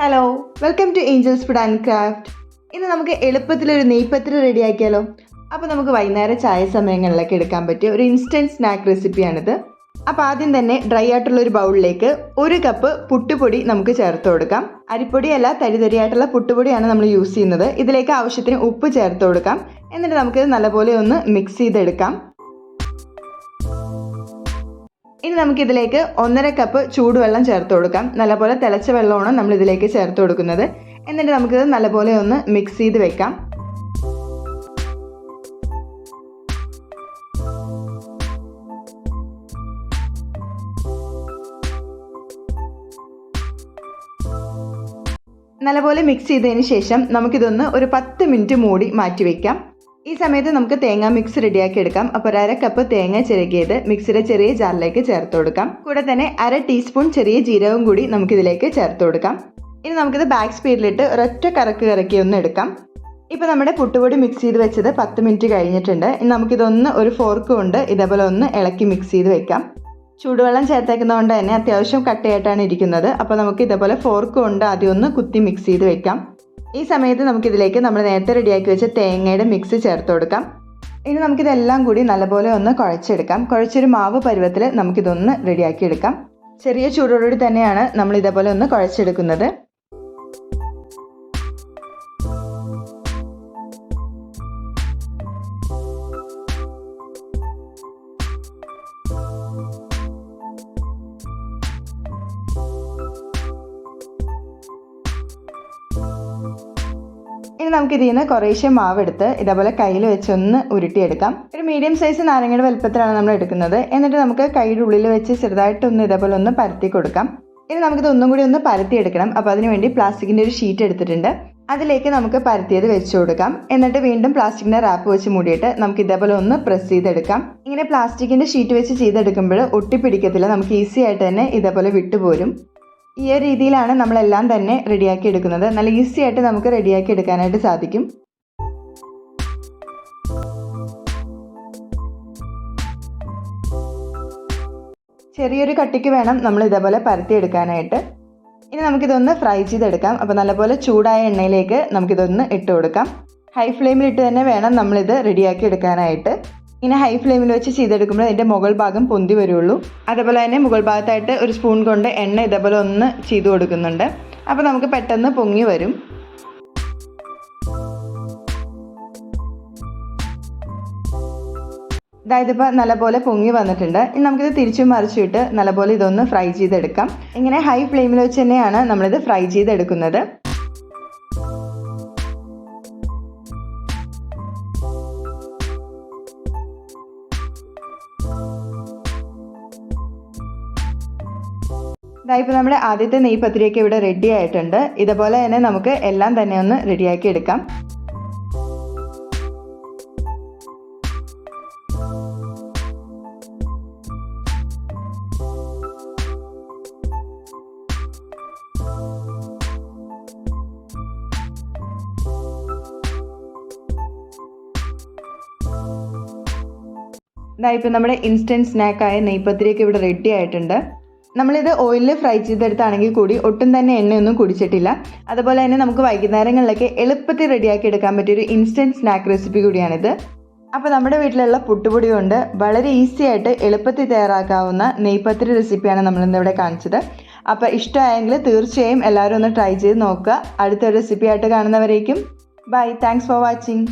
Hello welcome to Angels food and craft ഇന്ന് നമുക്ക് എളുപ്പത്തിൽ എളുപ്പത്തിലൊരു നെയ്പ്പത്തിരി റെഡിയാക്കിയാലോ അപ്പോൾ നമുക്ക് വൈകുന്നേരം ചായ സമയങ്ങളിലൊക്കെ എടുക്കാൻ പറ്റിയ ഒരു ഇൻസ്റ്റന്റ് സ്നാക്ക് റെസിപ്പിയാണിത് അപ്പോൾ ആദ്യം തന്നെ ഡ്രൈ ആയിട്ടുള്ള ഒരു ബൗളിലേക്ക് ഒരു കപ്പ് പുട്ടുപൊടി നമുക്ക് ചേർത്ത് കൊടുക്കാം. അരിപ്പൊടിയല്ല തരിതരിയായിട്ടുള്ള പുട്ടുപൊടിയാണ് നമ്മൾ യൂസ് ചെയ്യുന്നത്. ഇതിലേക്ക് ആവശ്യത്തിന് ഉപ്പ് ചേർത്ത് കൊടുക്കാം. എന്നിട്ട് നമുക്കിത് നല്ലപോലെ ഒന്ന് മിക്സ് ചെയ്തെടുക്കാം. ഇനി നമുക്കിതിലേക്ക് ഒന്നര കപ്പ് ചൂടുവെള്ളം ചേർത്ത് കൊടുക്കാം. നല്ലപോലെ തിളച്ച വെള്ളമാണ് നമ്മൾ ഇതിലേക്ക് ചേർത്ത് കൊടുക്കുന്നത്. എന്നിട്ട് നമുക്കിത് നല്ലപോലെ ഒന്ന് മിക്സ് ചെയ്ത് വെക്കാം. നല്ലപോലെ മിക്സ് ചെയ്തതിന് ശേഷം നമുക്കിതൊന്ന് ഒരു പത്ത് മിനിറ്റ് മൂടി മാറ്റി വെക്കാം. ഈ സമയത്ത് നമുക്ക് തേങ്ങ മിക്സ് റെഡിയാക്കി എടുക്കാം. അപ്പോൾ ഒരു അര കപ്പ് തേങ്ങ ചിരകിയത് മിക്സിയുടെ ചെറിയ ജാറിലേക്ക് ചേർത്ത് കൊടുക്കാം. കൂടെ തന്നെ അര ടീസ്പൂൺ ചെറിയ ജീരകവും കൂടി നമുക്കിതിലേക്ക് ചേർത്ത് കൊടുക്കാം. ഇനി നമുക്കിത് ബാക്ക് സ്പീഡിലിട്ട് ഒരൊറ്റ കറക്ക് കറക്കി ഒന്ന് എടുക്കാം. ഇപ്പോൾ നമ്മുടെ പുട്ടുപൊടി മിക്സ് ചെയ്ത് വെച്ചത് പത്ത് മിനിറ്റ് കഴിഞ്ഞിട്ടുണ്ട്. ഇനി നമുക്കിതൊന്ന് ഒരു ഫോർക്ക് കൊണ്ട് ഇതേപോലെ ഒന്ന് ഇളക്കി മിക്സ് ചെയ്ത് വെക്കാം. ചൂടുവെള്ളം ചേർത്തേക്കുന്നതുകൊണ്ട് തന്നെ അത്യാവശ്യം കട്ടയായിട്ടാണ് ഇരിക്കുന്നത്. അപ്പോൾ നമുക്ക് ഇതേപോലെ ഫോർക്ക് കൊണ്ട് ആദ്യം ഒന്ന് കുത്തി മിക്സ് ചെയ്ത് വെക്കാം. ഈ സമയത്ത് നമുക്കിതിലേക്ക് നമ്മൾ നേരത്തെ റെഡിയാക്കി വെച്ച തേങ്ങയുടെ മിക്സ് ചേർത്ത് കൊടുക്കാം. ഇനി നമുക്കിതെല്ലാം കൂടി നല്ലപോലെ ഒന്ന് കുഴച്ചെടുക്കാം. കുഴച്ചൊരു മാവ് പരുവത്തിൽ നമുക്കിതൊന്ന് റെഡിയാക്കി എടുക്കാം ചെറിയ ചൂടോടുകൂടി തന്നെയാണ് നമ്മൾ ഇതേപോലെ ഒന്ന് കുഴച്ചെടുക്കുന്നത്. ഇനി നമുക്ക് ഇതിൽ നിന്ന് കുറേശ്ശെ മാവെടുത്ത് ഇതേപോലെ കയ്യിൽ വെച്ച് ഒന്ന് ഉരുട്ടിയെടുക്കാം. ഒരു മീഡിയം സൈസ് നാരങ്ങയുടെ വലുപ്പത്തിലാണ് നമ്മൾ എടുക്കുന്നത്. എന്നിട്ട് നമുക്ക് കൈയുടെ ഉള്ളിൽ വെച്ച് ചെറുതായിട്ടൊന്ന് ഇതേപോലെ ഒന്ന് പരത്തി കൊടുക്കാം. ഇനി നമുക്കിത് ഒന്നും കൂടി ഒന്ന് പരത്തിയെടുക്കണം അപ്പോൾ അതിനുവേണ്ടി പ്ലാസ്റ്റിക്കിന്റെ ഒരു ഷീറ്റ് എടുത്തിട്ടുണ്ട്. അതിലേക്ക് നമുക്ക് പരത്തിയത് വെച്ച് കൊടുക്കാം. എന്നിട്ട് വീണ്ടും പ്ലാസ്റ്റിക്കിന്റെ റാപ്പ് വെച്ച് മൂടിയിട്ട് നമുക്ക് ഇതേപോലെ ഒന്ന് പ്രസ് ചെയ്തെടുക്കാം. ഇങ്ങനെ പ്ലാസ്റ്റിക്കിന്റെ ഷീറ്റ് വെച്ച് ചെയ്തെടുക്കുമ്പോൾ ഒട്ടിപ്പിടിക്കത്തില്ല. നമുക്ക് ഈസി ആയിട്ട് തന്നെ ഇതേപോലെ വിട്ടുപോരും. ഈ ഒരു രീതിയിലാണ് നമ്മളെല്ലാം തന്നെ റെഡിയാക്കി എടുക്കുന്നത്. നല്ല ഈസി ആയിട്ട് നമുക്ക് റെഡിയാക്കി എടുക്കാനായിട്ട് സാധിക്കും. ചെറിയൊരു കട്ടിക്ക് വേണം നമ്മൾ ഇതേപോലെ പരത്തിയെടുക്കാനായിട്ട് ഇനി നമുക്കിതൊന്ന് ഫ്രൈ ചെയ്തെടുക്കാം. അപ്പോൾ നല്ലപോലെ ചൂടായ എണ്ണയിലേക്ക് നമുക്കിതൊന്ന് ഇട്ട് കൊടുക്കാം. ഹൈ ഫ്ലെയിമിലിട്ട് തന്നെ വേണം നമ്മളിത് റെഡിയാക്കി എടുക്കാനായിട്ട്. ഇങ്ങനെ ഹൈ ഫ്ലെയിമിൽ വെച്ച് ചെയ്തെടുക്കുമ്പോൾ അതിന്റെ മുകൾ ഭാഗം പൊന്തി വരുള്ളൂ. അതേപോലെ തന്നെ മുകൾ ഭാഗത്തായിട്ട് ഒരു സ്പൂൺ കൊണ്ട് എണ്ണ ഇതേപോലെ ഒന്ന് ചെയ്ത് കൊടുക്കുന്നുണ്ട്. അപ്പോൾ നമുക്ക് പെട്ടെന്ന് പൊങ്ങി വരും. അതായത് ഇപ്പോൾ നല്ലപോലെ പൊങ്ങി വന്നിട്ടുണ്ട്. ഇനി നമുക്കിത് തിരിച്ചു മറിച്ചിട്ട് നല്ലപോലെ ഇതൊന്ന് ഫ്രൈ ചെയ്തെടുക്കാം. ഇങ്ങനെ ഹൈ ഫ്ലെയിമിൽ വെച്ച് തന്നെയാണ് നമ്മളിത് ഫ്രൈ ചെയ്തെടുക്കുന്നത്. ഇതായിപ്പോൾ നമ്മുടെ ആദ്യത്തെ നെയ്പത്തിരിയൊക്കെ ഇവിടെ റെഡി ആയിട്ടുണ്ട്. ഇതുപോലെ തന്നെ നമുക്ക് എല്ലാം തന്നെ ഒന്ന് റെഡിയാക്കി എടുക്കാം. ഇതായിപ്പോൾ നമ്മുടെ ഇൻസ്റ്റന്റ് സ്നാക്കായ നെയ്പത്തിരിയൊക്കെ ഇവിടെ റെഡി ആയിട്ടുണ്ട്. നമ്മളിത് ഓയിലിൽ ഫ്രൈ ചെയ്തെടുത്താണെങ്കിൽ കൂടി ഒട്ടും തന്നെ എണ്ണയൊന്നും കുടിച്ചിട്ടില്ല. അതുപോലെ തന്നെ നമുക്ക് വൈകുന്നേരങ്ങളിലൊക്കെ എളുപ്പത്തിൽ റെഡിയാക്കി എടുക്കാൻ പറ്റിയൊരു ഇൻസ്റ്റന്റ് സ്നാക്ക് റെസിപ്പി കൂടിയാണിത്. അപ്പോൾ നമ്മുടെ വീട്ടിലുള്ള പുട്ടുപൊടി കൊണ്ട് വളരെ ഈസി ആയിട്ട് എളുപ്പത്തിൽ തയ്യാറാക്കാവുന്ന നെയ്പത്തിരി റെസിപ്പിയാണ് നമ്മളിന്നിവിടെ കാണിച്ചത്. അപ്പോൾ ഇഷ്ടമായെങ്കിൽ തീർച്ചയായും എല്ലാവരും ഒന്ന് ട്രൈ ചെയ്ത് നോക്കുക. അടുത്ത റെസിപ്പി ആയിട്ട് കാണുന്നവരേക്കും. Bye thanks for watching